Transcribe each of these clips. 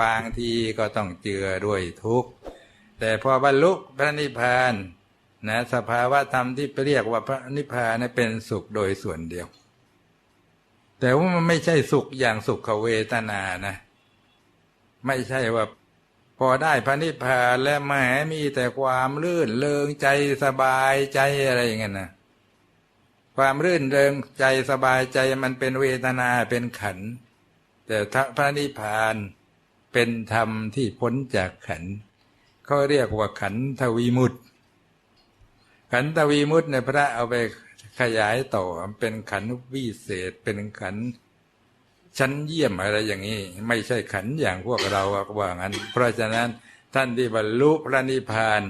บางทีก็ต้องเจือด้วยทุกข์แต่พอบรรลุพระนิพพานนะสภาวะธรรมที่เรียกว่าพระนิพพานนะเป็นสุขโดยส่วนเดียว แต่ว่ามันไม่ใช่สุขอย่างสุขเวทนานะ ไม่ใช่ว่าพอได้พระนิพพานแล้วแหมมีแต่ความลื่นเริงใจสบายใจอะไรอย่างเงี้ยนะความรื่นเริงใจสบายใจมันเป็นเวทนาเป็นขันธ์แต่พระนิพพาน เป็นธรรมที่พ้นจากขันเขาเรียกว่าขันธวิมุตขันธวิมุตในพระเอาไปขยายต่อเป็นขันวิเศษ เป็นขันชั้นเยี่ยมอะไรอย่างนี้ ไม่ใช่ขันอย่างพวกเราว่างั้น เพราะฉะนั้นท่านที่บรรลุพระนิพพาน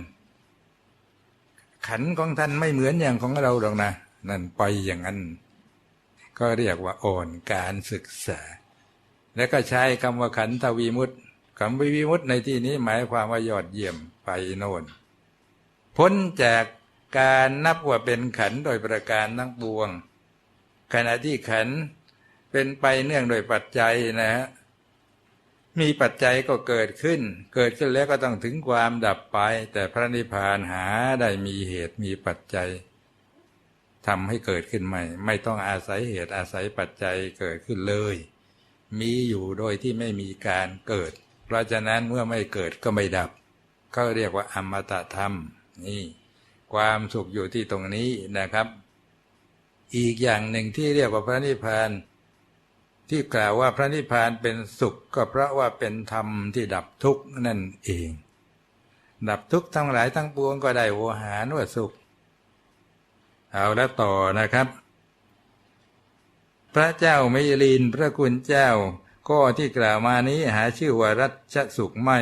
ขันของท่านไม่เหมือนอย่างของเราหรอกนะ นั่นไปอย่างนั้น ก็เรียกว่าอ่อนการศึกษา แล้วก็ใช้คำว่าขันธวีมุตคำวิมุตในที่นี้หมายความว่ายอดเยี่ยมไปโน่นพ้นจากการนับว่าเป็นขันโดยประการทั้งปวง ขณะที่ขันเป็นไปเนื่องโดยปัจจัยนะฮะมีปัจจัยก็เกิดขึ้น เกิดขึ้นแล้วก็ต้องถึงความดับไป แต่พระนิพพานหาได้มีเหตุมีปัจจัยทำให้เกิดขึ้นใหม่ ไม่ต้องอาศัยเหตุอาศัยปัจจัยเกิดขึ้นเลย มีอยู่โดยที่ไม่มีการเกิด เพราะฉะนั้นเมื่อไม่เกิดก็ไม่ดับเขาเรียกว่าอมตะธรรมนี่ความสุขอยู่ที่ตรงนี้นะครับ อีกอย่างหนึ่งที่เรียกว่าพระนิพพานที่กล่าวว่าพระนิพพานเป็นสุขก็เพราะว่าเป็นธรรมที่ดับทุกข์นั่นเอง ดับทุกข์ทั้งหลายทั้งปวงก็ได้โวหารว่าสุข เอาแล้วต่อนะครับ พระเจ้ามิลินพระคุณเจ้า ข้อที่กล่าวมานี้หาชื่อว่ารัชสุขไม่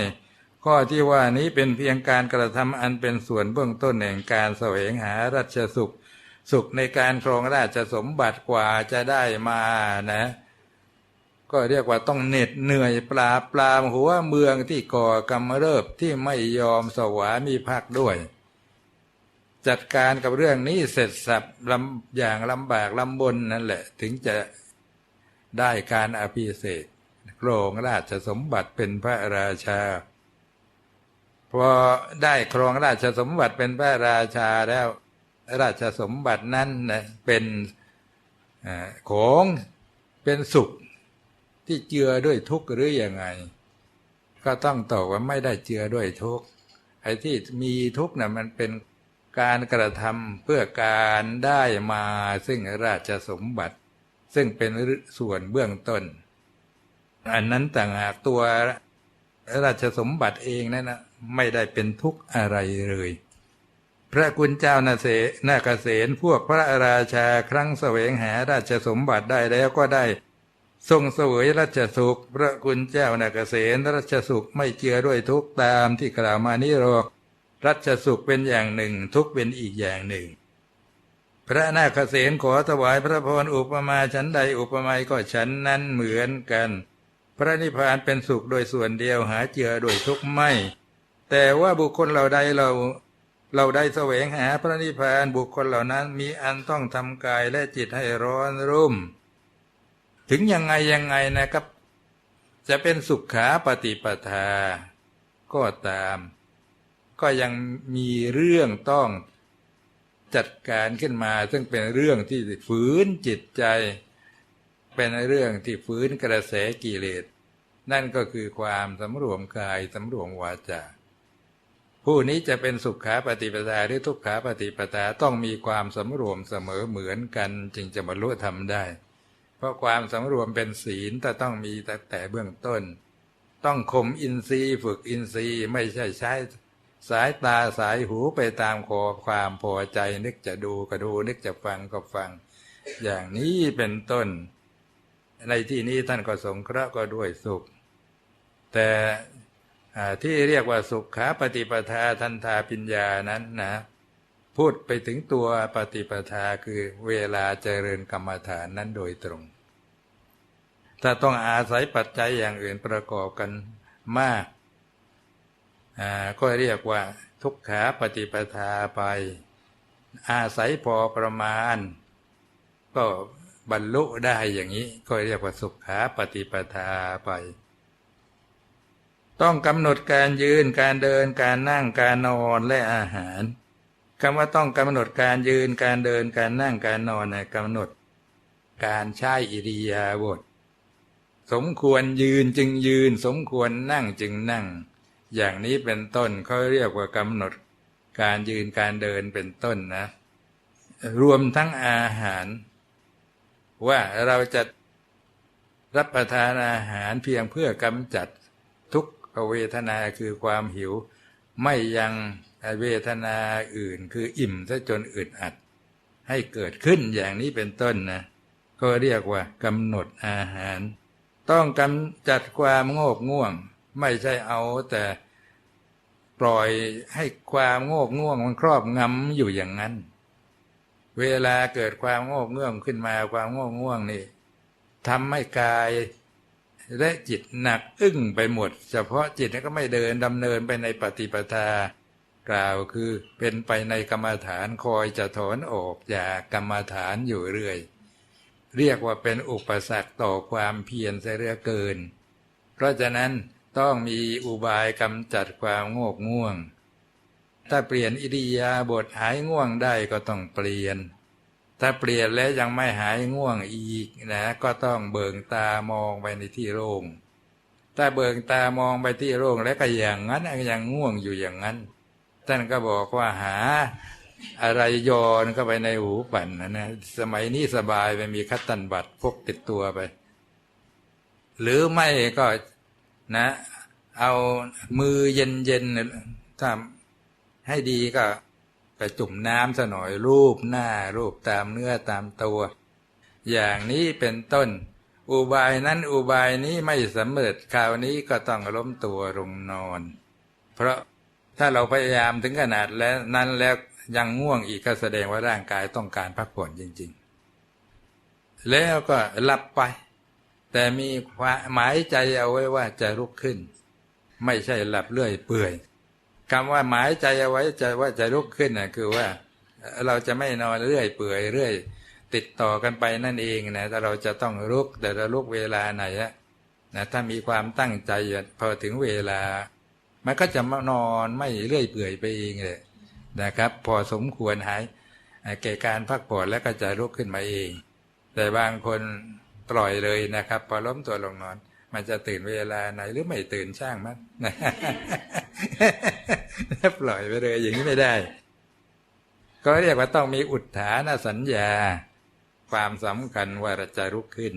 ข้อที่ว่านี้เป็นเพียงการกระทำอันเป็นส่วนเบื้องต้นแห่งการแสวงหารัชสุข สุขในการครองราชสมบัติกว่าจะได้มานะ ก็เรียกว่าต้องเหน็ดเหนื่อยปราบปรามหัวเมืองที่ก่อกำเริบที่ไม่ยอมสวามีภักด้วย จัดการกับเรื่องนี้เสร็จสับลำอย่างลำบากลำบนนั่นแหละ ถึงจะได้การอภิเษกโครงราชสมบัติเป็นพระราชา พอได้ครองราชสมบัติเป็นพระราชาแล้วราชสมบัตินั้นนะเป็นของเป็นสุขที่เจือด้วยทุกข์หรืออยังไง ก็ต้องตอบว่าไม่ได้เจือด้วยทุกข์ไอ้ที่มีทุกข์นะ่ะมันเป็น การกระทำเพื่อการได้มาซึ่งราชสมบัติ ซึ่งเป็นส่วนเบื้องต้น อันนั้นต่างหากตัวราชสมบัติเองนั่นนะไม่ได้เป็นทุกข์อะไรเลย พระคุณเจ้านาเสนาเกษณพวกพระราชาครั้งเสวงหาราชสมบัติได้แล้วก็ได้ ทรงเสวยราชสุข พระคุณเจ้านาเกษณราชสุขไม่เจือด้วยทุกตามที่กล่าวมานี้หรอก รัชสุขเป็นอย่างหนึ่ง ทุกเป็นอีกอย่างหนึ่ง พระนาคเษนขอถวายพระพรอุปมาชั้นใดอุปไมยก็ชั้นนั้นเหมือนกัน พระนิพพานเป็นสุขโดยส่วนเดียวหาเจือโดยทุกไม่ แต่ว่าบุคคลเราใดเราเราได้แสวงหาพระนิพพานบุคคลเหล่านั้นมีอันต้องทำกายและจิตให้ร้อนรุ่ม ถึงยังไงยังไงนะครับ จะเป็นสุขขาปฏิปทา ก็ตาม ก็ยังมีเรื่องต้องจัดการขึ้นมา ซึ่งเป็นเรื่องที่ฝืนจิตใจ เป็นเรื่องที่ฝืนกระแสกิเลส นั่นก็คือความสำรวมกายสำรวมวาจาผู้นี้จะเป็นสุขขาปฏิปทาหรือทุกขาปฏิปทาต้องมีความสำรวมเสมอเหมือนกันจึงจะบรรลุธรรมได้ เพราะความสำรวมเป็นศีลแต่ต้องมีแต่แต่เบื้องต้น ต้องข่มอินทรีย์ฝึกอินทรีย์ไม่ใช่ใช้ สายตาสายหูไปตามขอความพอใจ นึกจะดูก็ดู นึกจะฟังก็ฟัง อย่างนี้เป็นต้น ในที่นี้ท่านก็สงเคราะห์ก็ด้วยสุข แต่ที่เรียกว่าสุขขาปฏิปทาทันทาปิญญานั้นนะ พูดไปถึงตัวปฏิปทาคือเวลาเจริญกรรมฐานนั้นโดยตรง ถ้าต้องอาศัยปัจจัยอย่างอื่นประกอบกันมาก ก็เรียกว่าทุกขาปฏิปทาไป อาศัยพอประมาณ ก็บรรลุได้อย่างนี้ ก็เรียกว่าสุขขาปฏิปทาไป ต้องกำหนดการยืนการเดินการนั่งการนอนและอาหารคำว่าต้องกำหนดการยืนการเดินการนั่งการนอนนี่ยกำหนด การใช้อิริยาบถสมควรยืนจึงยืน สมควรนั่งจึงนั่ง อย่างนี้เป็นต้นเขาเรียกว่ากำหนดการยืนการเดินเป็นต้นนะ รวมทั้งอาหาร ว่าเราจะรับประทานอาหารเพียงเพื่อกำจัดทุกขเวทนาคือความหิว ไม่ยังเวทนาอื่นคืออิ่มซะจนอึดอัด ให้เกิดขึ้นอย่างนี้เป็นต้นนะก็เรียกว่ากำหนดอาหาร ต้องกำจัดความโงกง่วง ไม่ใช่เอาแต่ปล่อยให้ความโงกง่วงมันครอบงำอยู่อย่างนั้น เวลาเกิดความโงกง่วงขึ้นมาความโงกง่วงนี่ทำให้กายและจิตหนักอึ้งไปหมด เฉพาะจิตก็ไม่เดินดำเนินไปในปฏิปทา กล่าวคือเป็นไปในกรรมฐานคอยจะถอนออกจากกรรมฐานอยู่เรื่อย เรียกว่าเป็นอุปสรรคต่อความเพียรเสียเหลือเกิน เพราะฉะนั้น ต้องมีอุบายกำจัดความโงกง่วง ถ้าเปลี่ยนอิริยาบถหายง่วงได้ก็ต้องเปลี่ยน ถ้าเปลี่ยนแล้วยังไม่หายง่วงอีกนะ ก็ต้องเบิงตามองไปในที่โล่งถ้าเบิงตามองไปที่โล่งแล้วก็อย่างนั้นยังง่วงอยู่อย่างนั้นท่านก็บอกว่าหาอะไรโยนเข้าไปในหูปั่นนะนะสมัยนี้สบายไปมีคัตตันบัตรพกติดตัวไป หรือไม่ก็ นะ เอามือเย็นๆถ้าให้ดีก็ไปจุ่มน้ำซะหน่อยรูปหน้ารูปตามเนื้อตามตัว อย่างนี้เป็นต้น อุบายนั้นอุบายนี้ไม่สำเร็จคราวนี้ก็ต้องล้มตัวลงนอน เพราะถ้าเราพยายามถึงขนาดแล้วนั้นแล้วยังง่วงอีกก็แสดงว่าร่างกายต้องการพักผ่อนจริง ๆ แล้วก็หลับไป แต่มีหมายใจเอาไว้ว่าจะลุกขึ้น ไม่ใช่หลับเรื่อยเปื่อยคำว่าหมายใจเอาไว้จะว่าจะลุกขึ้นนะคือว่า เราจะไม่นอนเรื่อยเปื่อยเรื่อย ติดต่อกันไปนั่นเองนะแต่เราจะต้องลุกแต่เราลุกเวลาไหนนะถ้ามีความตั้งใจพอถึงเวลา มันก็จะมานอนไม่เรื่อยเปื่อยไปเองเลยนะครับ พอสมควรหายแก่การพักผ่อนแล้วก็จะลุกขึ้นมาเอง แต่บางคน ปล่อยเลยนะครับ พอล้มตัวลงนอน มันจะตื่นเวลาไหนหรือไม่ตื่นช่างมันนะปล่อยไปเลยอย่างนี้ไม่ได้ ก็เรียกว่าต้องมีอุทธานสัญญา ความสำคัญว่าจะลุกขึ้น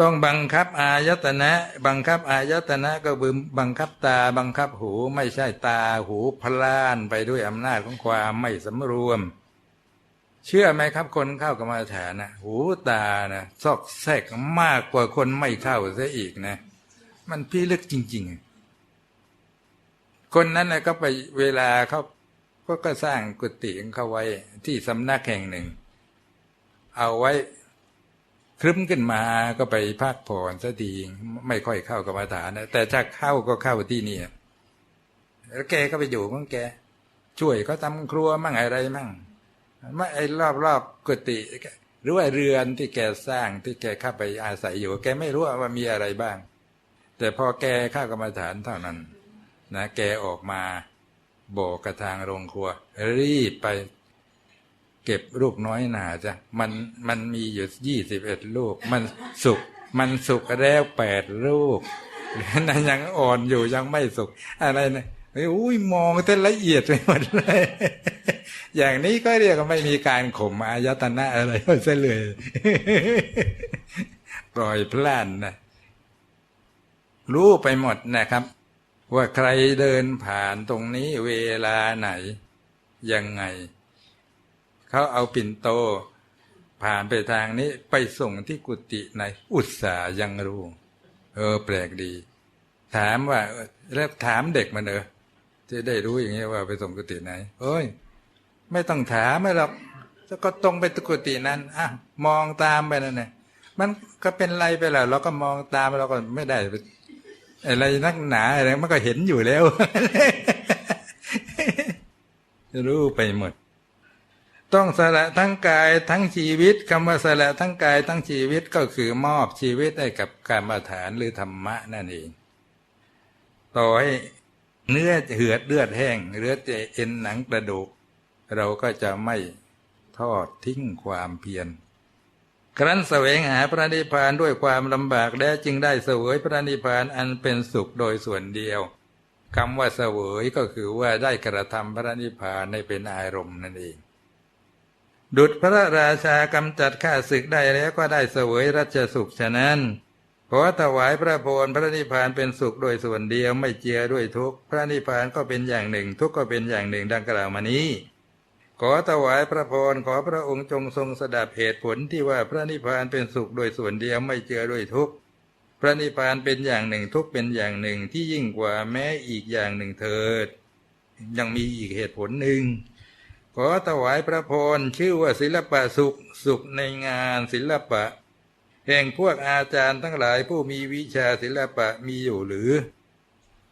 ต้องบังคับอายตนะ บังคับอายตนะก็บึมบังคับตา บังคับหูไม่ใช่ตาหูพล่านไปด้วยอำนาจของความไม่สำรวม เชื่อไหมครับคนเข้ากรรมฐานนะหูตานะซอกแซกมากกว่าคนไม่เข้าซะอีกนะ มันพิลึกจริง ๆ คนนั้นนะก็ไปเวลาเขาก็ก็สร้างกุฏิของเขาไว้ที่สำนักแห่งหนึ่ง เอาไว้ครึ้มขึ้นมาก็ไปพักผ่อนซะดีไม่ค่อยเข้ากรรมฐานนะแต่ถ้าเข้าก็เข้าที่นี่แล้วแกก็ไปอยู่ของแก ช่วยเขาทำครัวมั่งอะไรมั่ง ไม่ไอ้รอบๆกุฏิหรือว่าเรือนที่แกสร้างที่แกเข้าไปอาศัยอยู่ แกไม่รู้ว่ามีอะไรบ้าง แต่พอแกเข้ากรรมฐานเท่านั้น นะ แกออกมาโบกกระทางโรงครัว รีบไปเก็บลูกน้อยหนาจ้ะมันมันมีอยู่ยี่สิบเอ็ดลูก มันสุกมันสุกแล้วแปดลูกนั้นยังอ่อนอยู่ยังไม่สุกอะไรนะ อุ้ยมองเต้นละเอียดไปหมดเลย อย่างนี้ก็เรียกว่าไม่มีการข่มอายตนะอะไรเสียเลยปล่อยพลานนะรู้ไปหมดนะครับ ว่าใครเดินผ่านตรงนี้เวลาไหน ยังไง เขาเอาปิ่นโต ผ่านไปทางนี้ไปส่งที่กุฏิในอุตสายังรู้ เออ แปลกดี ถามว่าแล้วถามเด็กมันเออ จะได้รู้อย่างนี้ว่าไปส่งกุฏิไหนเอ้ย ไม่ต้องถามไม่หรอกก็ตรงไปกุฏินั้นอะมองตามไปนั่นแหละมันก็เป็นไรไปแล้วเราก็มองตามเราก็ไม่ได้อะไรนักหนาอะไรมันก็เห็นอยู่แล้ว รู้ไปหมด ต้องสละทั้งกายทั้งชีวิตคำว่าสละทั้งกายทั้งชีวิตก็คือมอบชีวิตให้กับการมาฐานหรือธรรมะนั่นเอง ต่อให้ เนื้อเหือดเลือดแห้งเลือแต่เอ็นหนังกระดูก เราก็จะไม่ทอดทิ้งความเพียรครั้นแสวงหาพระนิพพานด้วยความลำบากแล้วจึงได้เสวยพระนิพพานอันเป็นสุขโดยส่วนเดียวคำว่าเสวยก็คือว่าได้กระทำพระนิพพานในเป็นอารมณ์นั่นเอง ดุจพระราชากำจัดข้าศึกได้แล้วก็ได้เสวยรัชสุขฉะนั้น ขอถวายพระพรพระนิพพานเป็นสุขโดยส่วนเดียวไม่เจือด้วยทุกพระนิพพานก็เป็นอย่างหนึ่ง ทุกก็เป็นอย่างหนึ่งดังกล่าวมานี้ ขอถวายพระพรขอพระองค์จงทรงสดับเหตุผลที่ว่าพระนิพพานเป็นสุขโดยส่วนเดียวไม่เจือด้วยทุกพระนิพพานเป็นอย่างหนึ่งทุกเป็นอย่างหนึ่งที่ยิ่งกว่าแม้อีกอย่างหนึ่งเถิด ยังมีอีกเหตุผลหนึ่งขอถวายพระพรชื่อว่าศิลปะสุขสุขในงานศิลปะ แห่งพวกอาจารย์ทั้งหลายผู้มีวิชาศิลปะมีอยู่หรือ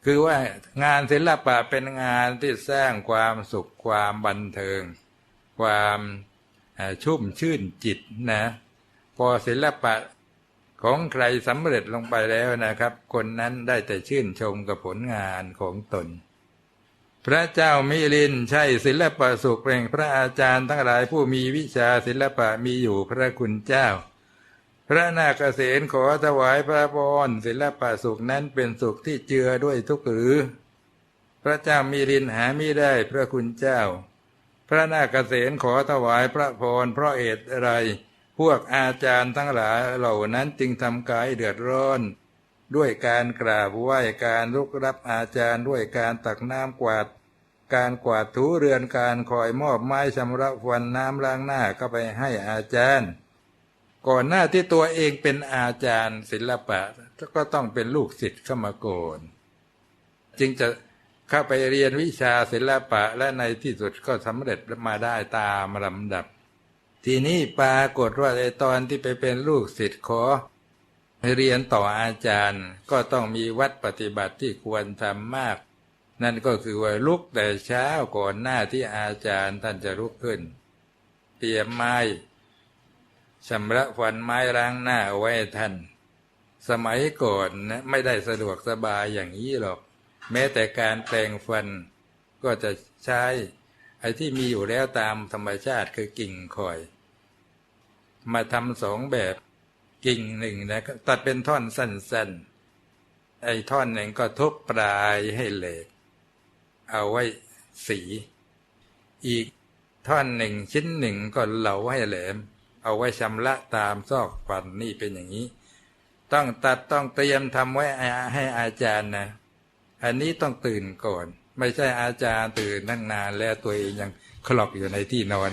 คือว่างานศิลปะเป็นงานที่สร้างความสุขความบันเทิง ความชุ่มชื่นจิตนะ พอศิลปะของใครสำเร็จลงไปแล้วนะครับ คนนั้นได้แต่ชื่นชมกับผลงานของตน พระเจ้ามิลินใช่ศิลปะสุขแห่งพระอาจารย์ทั้งหลายผู้มีวิชาศิลปะมีอยู่พระคุณเจ้า พระนาคเษนขอถวายพระพรศิลปะสุขนั้นเป็นสุขที่เจือด้วยทุกข์หรือ พระเจ้ามิลินหามิได้พระคุณเจ้า พระนาคเษนขอถวายพระพรเพราะเหตุอะไร พวกอาจารย์ทั้งหลายเหล่านั้นจึงทำกายเดือดร้อน ด้วยการกราบไหว้การลุกรับอาจารย์ด้วยการตักน้ำกวาด การกวาดถูเรือนการคอยมอบไม้ชำระฟันน้ำล้างหน้าก็ไปให้อาจารย์ ก่อนหน้าที่ตัวเองเป็นอาจารย์ศิลปะ ก็ต้องเป็นลูกศิษย์เข้ามาก่อนจึงจะเข้าไปเรียนวิชาศิลปะและในที่สุดก็สำเร็จมาได้ตามลำดับ ทีนี้ปรากฏว่าในตอนที่ไปเป็นลูกศิษย์ขอเรียนต่ออาจารย์ก็ต้องมีวัดปฏิบัติที่ควรทำมาก นั่นก็คือว่าลุกแต่เช้าก่อนหน้าที่อาจารย์ท่านจะลุกขึ้น เตรียมไม้ ชำระฟันไม้ล้างหน้าเอาไว้ท่าน สมัยก่อนนะไม่ได้สะดวกสบายอย่างนี้หรอก แม้แต่การแปลงฟันก็จะใช้ไอ้ที่มีอยู่แล้วตามธรรมชาติคือกิ่งคอย มาทำสองแบบกิ่งหนึ่งนะตัดเป็นท่อนสั้นๆ ไอ้ท่อนหนึ่งก็ทุบปลายให้เหลก เอาไว้สี อีกท่อนหนึ่งชิ้นหนึ่งก็เหลาให้แหลม เอาไว้ชำระตามซอกฟันนี่เป็นอย่างนี้ ต้องตัดต้องเตรียมทำไว้ให้อาจารย์นะ อันนี้ต้องตื่นก่อน ไม่ใช่อาจารย์ตื่นนั่งนานแล้วตัวเองยังคลอกอยู่ในที่นอน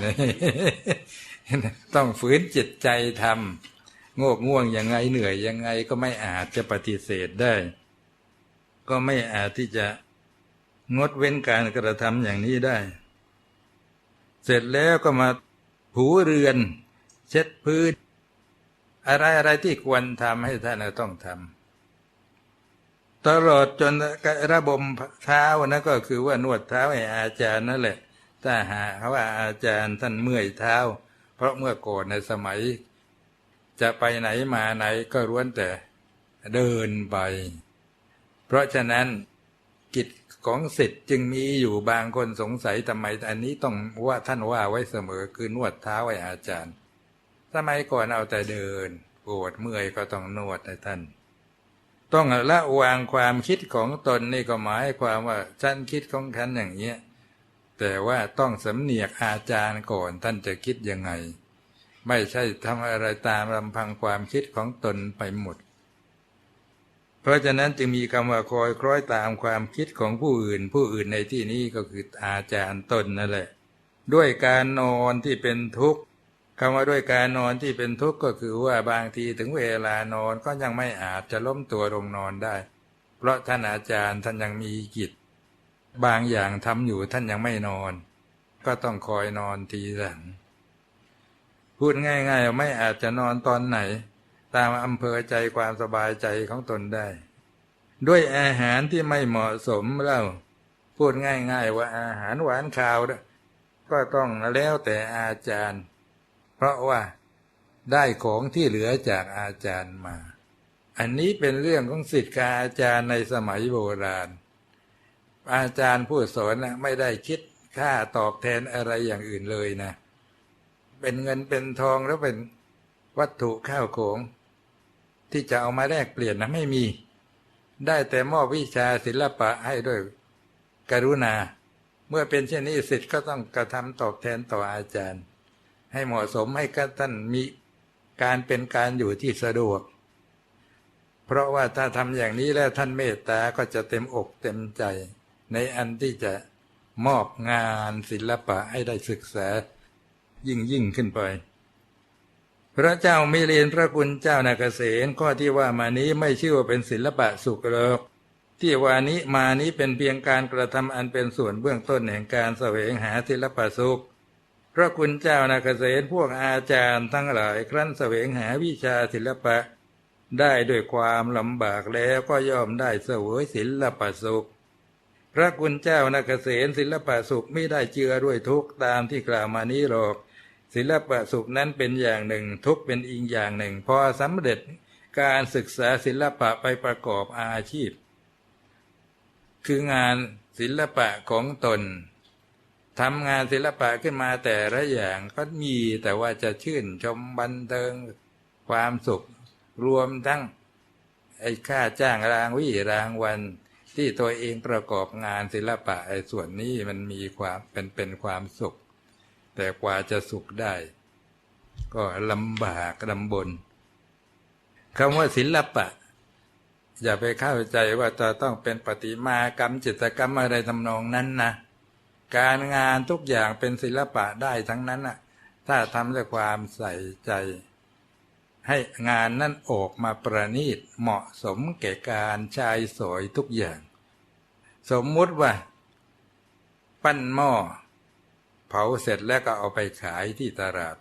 ต้องฝืนจิตใจทำงกง่วงยังไงเหนื่อยยังไงก็ไม่อาจจะปฏิเสธได้ ก็ไม่อาจที่จะงดเว้นการกระทำอย่างนี้ได้ เสร็จแล้วก็มาถูเรือน เช็ดพื้น อะไรอะไรที่ควรทำให้ท่านต้องทำตลอดจนระบมเท้านะก็คือว่านวดเท้าให้อาจารย์นั่นแหละถ้าหากว่าอาจารย์ท่านเมื่อยเท้า เพราะเมื่อก่อนในสมัย จะไปไหนมาไหนก็ร้วนแต่เดินไป เพราะฉะนั้นกิจของสิทธิ์จึงมีอยู่บางคนสงสัยทำไมอันนี้ต้องว่าท่านว่าไว้เสมอคือนวดเท้าให้อาจารย์ สมัยก่อนเอาแต่เดินปวดเมื่อยก็ต้องนวดให้ท่าน ต้องละวางความคิดของตนนี่ก็หมายความว่าฉันคิดของฉันอย่างเนี้ยแต่ว่าต้องสำเนียกอาจารย์ก่อนท่านจะคิดยังไง ไม่ใช่ทำอะไรตามลำพังความคิดของตนไปหมด เพราะฉะนั้นจึงมีคำว่าคอยคล้อยตามความคิดของผู้อื่น ผู้อื่นในที่นี้ก็คืออาจารย์ตนนั่นแหละ ด้วยการนอนที่เป็นทุกข์ คำว่าด้วยการนอนที่เป็นทุกข์ก็คือว่าบางทีถึงเวลานอนก็ยังไม่อาจจะล้มตัวลงนอนได้ เพราะท่านอาจารย์ท่านยังมีกิจ บางอย่างทำอยู่ท่านยังไม่นอน ก็ต้องคอยนอนทีหลัง พูดง่ายๆไม่อาจจะนอนตอนไหน ตามอำเภอใจความสบายใจของตนได้ ด้วยอาหารที่ไม่เหมาะสมเล่าพูดง่าย ๆ ว่าอาหารหวานข้าวก็ต้องแล้วแต่อาจารย์ เพราะว่าได้ของที่เหลือจากอาจารย์มา อันนี้เป็นเรื่องของสิทธิ์กาอาจารย์ในสมัยโบราณ อาจารย์ผู้สอนนะไม่ได้คิดค่าตอบแทนอะไรอย่างอื่นเลยนะ เป็นเงินเป็นทองแล้วเป็นวัตถุข้าวของ ที่จะเอามาแลกเปลี่ยนนะไม่มี ได้แต่มอบวิชาศิลปะให้ด้วยกรุณา เมื่อเป็นเช่นนี้สิทธิ์ก็ต้องกระทำตอบแทนต่ออาจารย์ ให้เหมาะสมให้กับท่านมีการเป็นการอยู่ที่สะดวก เพราะว่าถ้าทำอย่างนี้แล้วท่านเมตตาก็จะเต็มอกเต็มใจ ในอันที่จะมอบงานศิลปะให้ได้ศึกษายิ่งยิ่งขึ้นไป พระเจ้ามิเรียนพระคุณเจ้านาเกษตข้อที่ว่ามานี้ไม่ชื่อว่าเป็นศิลปะสุขหรอกที่ว่านี้มานี้เป็นเพียงการกระทำอันเป็นส่วนเบื้องต้นแห่งการแสวงหาศิลปะสุข พระคุณเจ้านาเกษตพวกอาจารย์ทั้งหลายครั้นแสวงหาวิชาศิลปะ ได้ด้วยความลำบากแล้วก็ย่อมได้เสวยศิลปะสุข พระคุณเจ้านาเกษตศิลปะสุขไม่ได้เจือด้วยทุกตามที่กล่าวมานี้หรอก ศิลปะสุขนั้นเป็นอย่างหนึ่ง ทุกเป็นอีกอย่างหนึ่ง พอสำเร็จการศึกษาศิลปะไปประกอบอาชีพ คืองานศิลปะของตน ทำงานศิลปะขึ้นมาแต่ละอย่างก็มีแต่ว่าจะชื่นชมบันเทิงความสุข รวมทั้งไอ้ค่าจ้างรางวิรางวัลที่ตัวเองประกอบงานศิลปะไอ้ส่วนนี้มันมีความเป็นเป็นความสุข แต่กว่าจะสุขได้ ก็ลำบากลำบนคำว่าศิลปะ อย่าไปเข้าใจว่าจะต้องเป็นปฏิมากรรมจิตรกรรมอะไรทำนองนั้นนะ การงานทุกอย่างเป็นศิลปะได้ทั้งนั้นน่ะ ถ้าทำด้วยความใส่ใจ ให้งานนั้นออกมาประณีตเหมาะสมแก่การชายสอยทุกอย่าง สมมุติว่า ปั้นหม้อ เผาเสร็จแล้วก็เอาไปขายที่ตลาด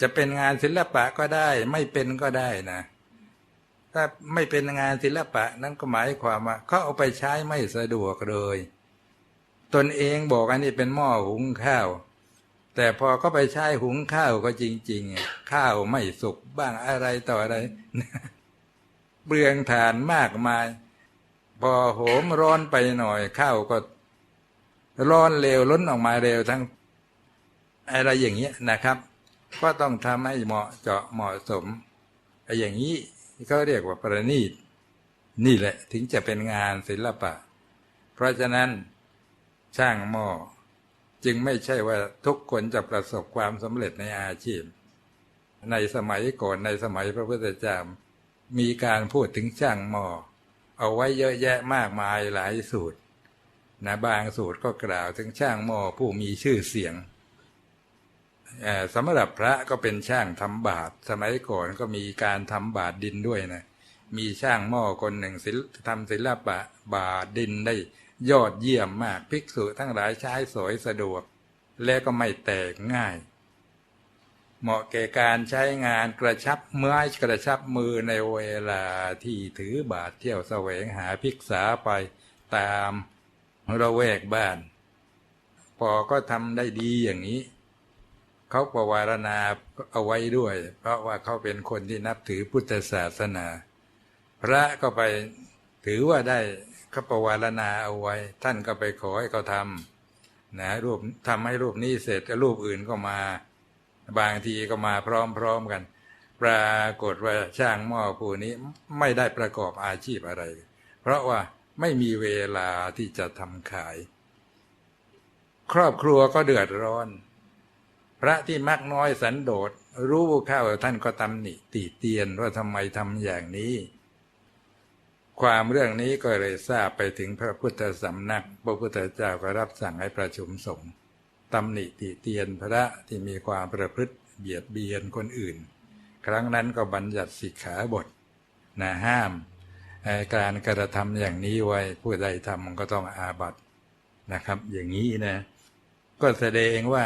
จะเป็นงานศิลปะก็ได้ ไม่เป็นก็ได้นะถ้าไม่เป็นงานศิลปะนั้นก็หมายความว่าเขาเอาไปใช้ไม่สะดวกเลย ตนเองบอกอันนี้เป็นหม้อหุงข้าว แต่พอก็ไปใช้หุงข้าวก็จริง ๆ ข้าวไม่สุกบ้างอะไรต่ออะไรเปลืองฐานมากมาย พอโหมร้อนไปหน่อยข้าวก็ร้อนเร็วล้นออกมาเร็วทั้ง อะไรอย่างเงี้ยนะครับ ก็ต้องทำให้เหมาะเจาะเหมาะสมไอ้อย่างนี้เขาเรียกว่าประณีต นี่แหละถึงจะเป็นงานศิลปะ เพราะฉะนั้น ช่างหม้อจึงไม่ใช่ว่าทุกคนจะประสบความสำเร็จในอาชีพ ในสมัยก่อนในสมัยพระพุทธเจ้ามีการพูดถึงช่างหม้อเอาไว้เยอะแยะมากมายหลายสูตรนะบางสูตรก็กล่าวถึงช่างหม้อผู้มีชื่อเสียงสำหรับพระก็เป็นช่างทำบาตรสมัยก่อนก็มีการทำบาตรดินด้วยนะมีช่างหม้อคนหนึ่งทำศิลปะบาตรดินได้ ยอดเยี่ยมมากภิกษุทั้งหลายใช้สวยสะดวก และก็ไม่แตกง่าย เหมาะแก่การใช้งานกระชับเมื่อกระชับมือในเวลาที่ถือบาทเที่ยวแสวงหาภิกษาไปตามระแวกบ้าน พอก็ทำได้ดีอย่างนี้เขาประวารณาเอาไว้ด้วย เพราะว่าเขาเป็นคนที่นับถือพุทธศาสนา พระก็ไปถือว่าได้ ขาประวารณาเอาไว้ ท่านก็ไปขอให้เขาทำนะรูปทำให้รูปนี้เสร็จรูปอื่นก็มา บางทีก็มาพร้อมๆกัน ปรากฏว่าช่างหม้อผู้นี้ไม่ได้ประกอบอาชีพอะไร เพราะว่าไม่มีเวลาที่จะทำขาย ครอบครัวก็เดือดร้อน พระที่มักน้อยสันโดษรู้เข้าท่านก็ตำหนิตีเตียนว่าทำไมทำอย่างนี้ ความเรื่องนี้ก็เลยทราบไปถึงพระพุทธสำนัก พระพุทธเจ้าก็รับสั่งให้ประชุมสงฆ์ตำหนิติเตียนพระที่มีความประพฤติเบียดเบียนคนอื่น ครั้งนั้นก็บัญญัติสิกขาบทนะห้ามการกระทำอย่างนี้ไว้ผู้ใดทำก็ต้องอาบัตนะครับ อย่างนี้นะ ก็แสดงว่า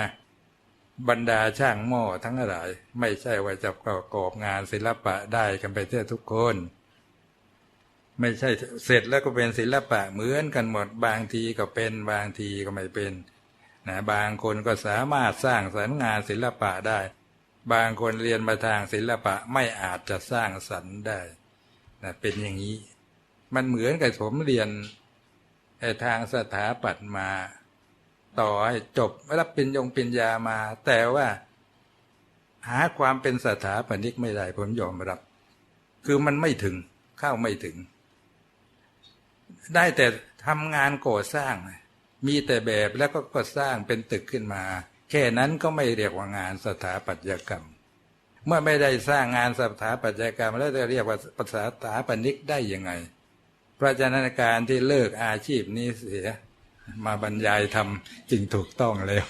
บรรดาช่างหม้อทั้งหลาย ไม่ใช่ว่าจะประกอบงานศิลปะได้กันไปทุกคน ไม่ใช่เสร็จแล้วก็เป็นศิลปะเหมือนกันหมดบางทีก็เป็นบางทีก็ไม่เป็นนะบางคนก็สามารถสร้างสรรค์งานศิลปะได้ บางคนเรียนมาทางศิลปะไม่อาจจะสร้างสรรค์ได้นะเป็นอย่างนี้ มันเหมือนกับผมเรียนไอ้ทางสถาปัตย์มา ต่อให้จบรับปริญญงปริญญามา แต่ว่า หาความเป็นสถาปนิกไม่ได้ผมยอมรับ คือมันไม่ถึงเข้าไม่ถึง ได้แต่ทำงานก่อสร้าง มีแต่แบบแล้วก็ก็สร้างเป็นตึกขึ้นมา แค่นั้นก็ไม่เรียกว่างานสถาปัตยกรรม เมื่อไม่ได้สร้างงานสถาปัตยกรรม แล้วจะเรียกว่าภาษาสถาปนิกได้ยังไง เพราะฉะนั้นการที่เลิกอาชีพนี้เสีย มาบรรยายทำจริงถูกต้องแล้ว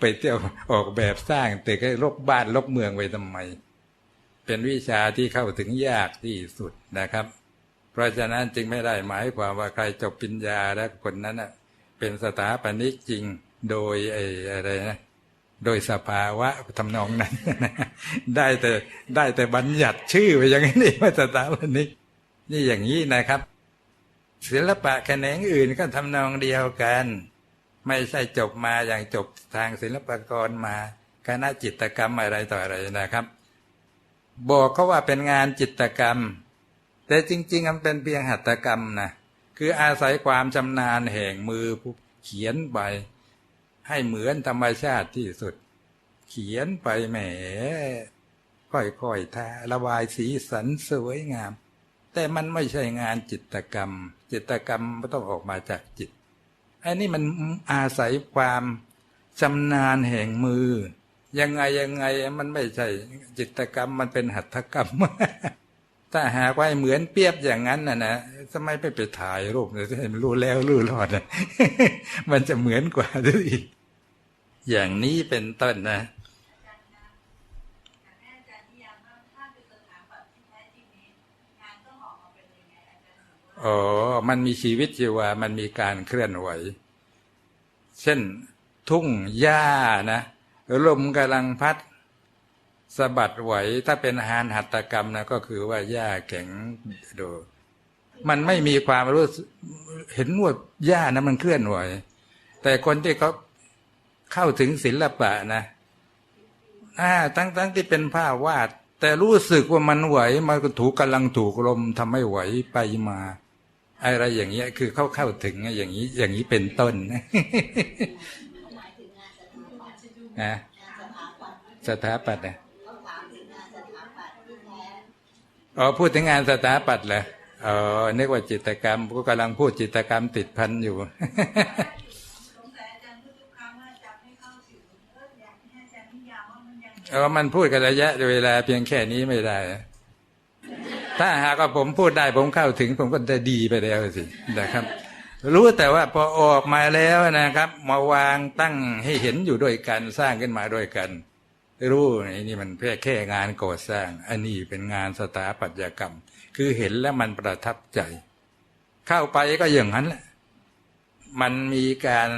ไปเที่ยวออกแบบสร้างตึกให้ลบบ้านลบเมืองไว้ทำไม เป็นวิชาที่เข้าถึงยากที่สุดนะครับ เพราะฉะนั้นจึงไม่ได้หมายความว่าใครจบปริญญาแล้วคนนั้นน่ะเป็นสถาปนิกจริงโดยไอ้อะไรนะโดยสภาวะทำนองนั้นได้แต่ได้แต่บัญญัติชื่อไปอย่างนี้ว่าสถาปนิกนี่อย่างนี้นะครับ ศิลปะแขนงอื่นก็ทำนองเดียวกัน ไม่ใช่จบมาอย่างจบทางศิลปกรมาคณะจิตกรรมอะไรต่ออะไรนะครับ บอกเขาว่าเป็นงานจิตกรรม แต่จริง ๆ มันเป็นเพียงหัตถกรรมนะคืออาศัยความชำนาญแห่งมือผู้เขียนไป ให้เหมือนธรรมชาติที่สุด เขียนไปแหม ค่อยๆทาระบายสีสันสวยงาม แต่มันไม่ใช่งานจิตกรรม จิตกรรมมันต้องออกมาจากจิตอันนี้มันอาศัยความชำนาญแห่งมือ ยังไงยังไงมันไม่ใช่จิตกรรมมันเป็นหัตถกรรม ถ้าหากว่าเหมือนเปียบอย่างนั้นนะนะทำไมไม่ไปถ่ายรูปเนี่ยให้มันรู้แล้วรู้รอดนะมันจะเหมือนกว่าด้วยอีกอย่างนี้เป็นต้นนะโอ๋อมันมีชีวิตชีวา มันมีการเคลื่อนไหว เช่นทุ่งหญ้านะลมกำลังพัด สะบัดไหวถ้าเป็นอาหารหัตถกรรมนะก็คือว่าหญ้าแข็งโดมันไม่มีความรู้สึกเห็นว่าหญ้านะมันเคลื่อนไหว แต่คนที่เขาเข้าถึงศิลปะนะอ่าทั้งทั้งที่เป็นภาพวาด แต่รู้สึกว่ามันไหว มันก็ถูกกำลังถูกลมทำให้ไหวไปมา อะไรอย่างเงี้ย คือเข้าเข้าถึงอย่างนี้ อย่างนี้เป็นต้นนะหมายถึงงานสถาปัตย์นะ อ๋อพูดถึงงานสถาปัตย์เหรออ๋อนึกว่าจิตรกรรมก็กำลังพูดจิตรกรรมติดพันอยู่สงสัยอาจารย์พูดทุกครั้งว่าจับให้เข้าถึงเอออยากให้อาจารย์นิยามว่ามันยังเออมันพูดกันระยะเวลาเพียงแค่นี้ไม่ได้ ถ้าหากว่าผมพูดได้ผมเข้าถึง ผมก็จะดีไปแล้วสินะครับ รู้แต่ว่าพอออกมาแล้วนะครับ มาวางตั้งให้เห็นอยู่ด้วยกันสร้างขึ้นมาด้วยกัน รู้ไอ้นี่มันแค่อแค่งานก่อสร้าง อันนี้เป็นงานสถาปัตยกรรม คือเห็นแล้วมันประทับใจ เข้าไปก็อย่างนั้นแหละมันมีการ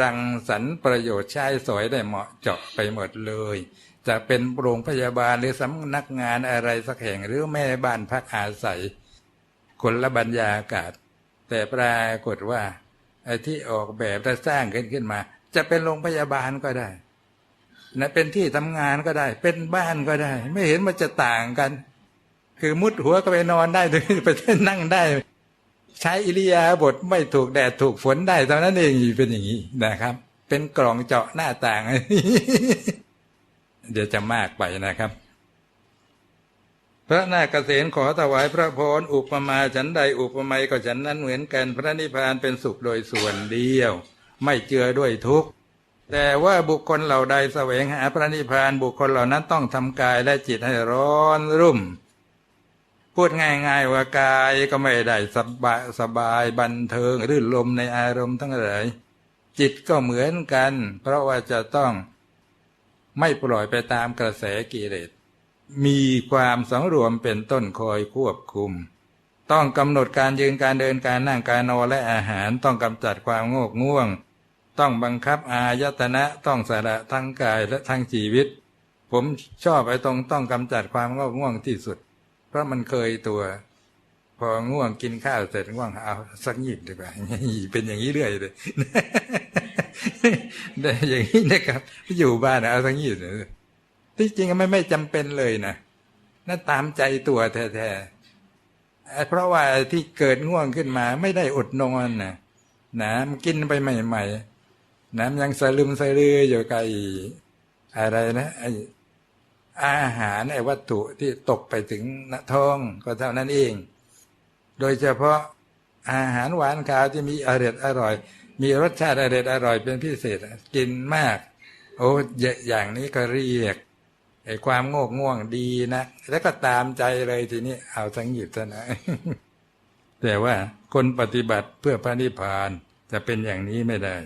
รังสรรค์ประโยชน์ใช้สอยได้เหมาะเจาะไปหมดเลย จะเป็นโรงพยาบาลหรือสำนักงานอะไรสักแห่งหรือแม่บ้านพักอาศัย คนละบรรยากาศ แต่ปรากฏว่าไอ้ที่ออกแบบและสร้างขึ้นขึ้นมา จะเป็นโรงพยาบาลก็ได้ นะเป็นที่ทำงานก็ได้ เป็นบ้านก็ได้ ไม่เห็นมันจะต่างกัน คือมุดหัวก็ไปนอนได้หรือไปนั่งได้ ใช้อิริยาบถไม่ถูกแดดถูกฝนได้เท่านั้นเองเป็นอย่างนี้นะครับ เป็นกล่องเจาะหน้าต่าง เดี๋ยวจะมากไปนะครับ พระนาคเกษณขอถวายพระพรอุปมาฉันใดอุปไมยก็ฉันนั้นเหมือนกัน พระนิพพานเป็นสุขโดยส่วนเดียว ไม่เจือด้วยทุกข์ แต่ว่าบุคคลเหล่าใดแสวงหาพระนิพพานบุคคลเหล่านั้นต้องทำกายและจิตให้ร้อนรุ่ม พูดง่ายๆว่ากายก็ไม่ได้สบายสบายบันเทิงรื่นลมในอารมณ์ทั้งหลายจิตก็เหมือนกัน เพราะว่าจะต้องไม่ปล่อยไปตามกระแสกิเลสมีความสังรวมเป็นต้นคอยควบคุม ต้องกำหนดการยืนการเดินการนั่งการนอนและอาหารต้องกำจัดความโงกง่วง ต้องบังคับอายตนะต้องสละทั้งกายและทั้งชีวิต ผมชอบไอ้ตรงต้องกำจัดความโงกง่วงที่สุด เพราะมันเคยตัว พอง่วงกินข้าวเสร็จง่วงเอาสักหยิบดีกว่าเป็นอย่างนี้เรื่อยเลยได้อย่างนี้นะครับอยู่บ้านเอาสักหยิบที่จริงมันไม่จำเป็นเลยนะนั่นตามใจตัวแท้ๆเพราะว่าที่เกิดง่วงขึ้นมา ไม่ได้อดนอนนะนะมันกินไปใหม่ ๆ นะมันยังสลืมสลืออยู่กับไอ้อะไรนะไออาหารไอ้วัตถุที่ตกไปถึงน้าท้องก็เท่านั้นเอง โดยเฉพาะอาหารหวานขาวที่มีอร่อยอร่อย มีรสชาติอร่อยอร่อยเป็นพิเศษกินมาก โอ้ยอย่างนี้ก็เรียกไอ้ความโงกง่วงดีนะ แล้วก็ตามใจเลยทีนี้เอาทั้งหยิบซะนะ แต่ว่าคนปฏิบัติเพื่อพระนิพพานจะเป็นอย่างนี้ไม่ได้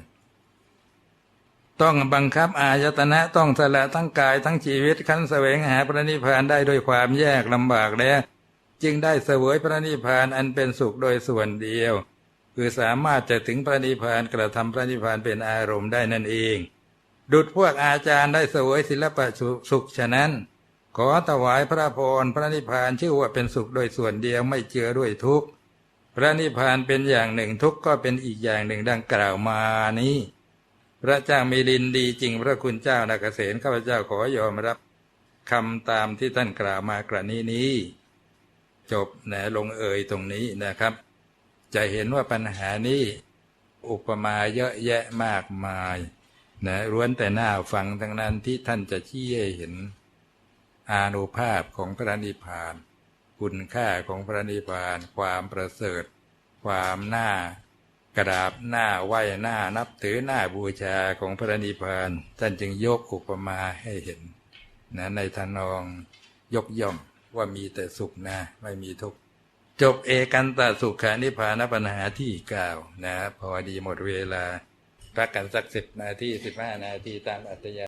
ต้องบังคับอายตนะต้องสละทั้งกายทั้งชีวิตขั้นแสวงหาพระนิพพานได้ด้วยความแยกลำบากแล้วจึงได้เสวยพระนิพพานอันเป็นสุขโดยส่วนเดียว คือสามารถจะถึงพระนิพพานกระทำพระนิพพานเป็นอารมณ์ได้นั่นเอง ดุจพวกอาจารย์ได้เสวยศิลปะสุขฉะนั้น ขอถวายพระพรพระนิพพานชื่อว่าเป็นสุขโดยส่วนเดียวไม่เจือด้วยทุกข์พระนิพพานเป็นอย่างหนึ่งทุกข์ก็เป็นอีกอย่างหนึ่งดังกล่าวมานี้ พระเจ้ามีลินดีจริงพระคุณเจ้านาเกษตรข้าพเจ้าขอยอมรับคำตามที่ท่านกล่าวมากระนี้นี้ จบแหนลงเอ่ยตรงนี้นะครับ จะเห็นว่าปัญหานี้ อุปมาเยอะแยะมากมายนะล้วนแต่หน้าฟังทั้งนั้นที่ท่านจะชี้ให้เห็นอานุภาพของพระนิพพาน คุณค่าของพระนิพพาน ความประเสริฐ ความน่า กราบหน้าไหวหน้านับถือหน้าบูชาของพระนิพพานท่านจึงยกอุปมาให้เห็นนะในทานองยกย่องว่ามีแต่สุขนะไม่มีทุกข์จบเอกันตสุขานิพพานปัญหาที่เก้านะพอดีหมดเวลา พักกันสักสิบนาทีสิบห้านาทีตามอัตยา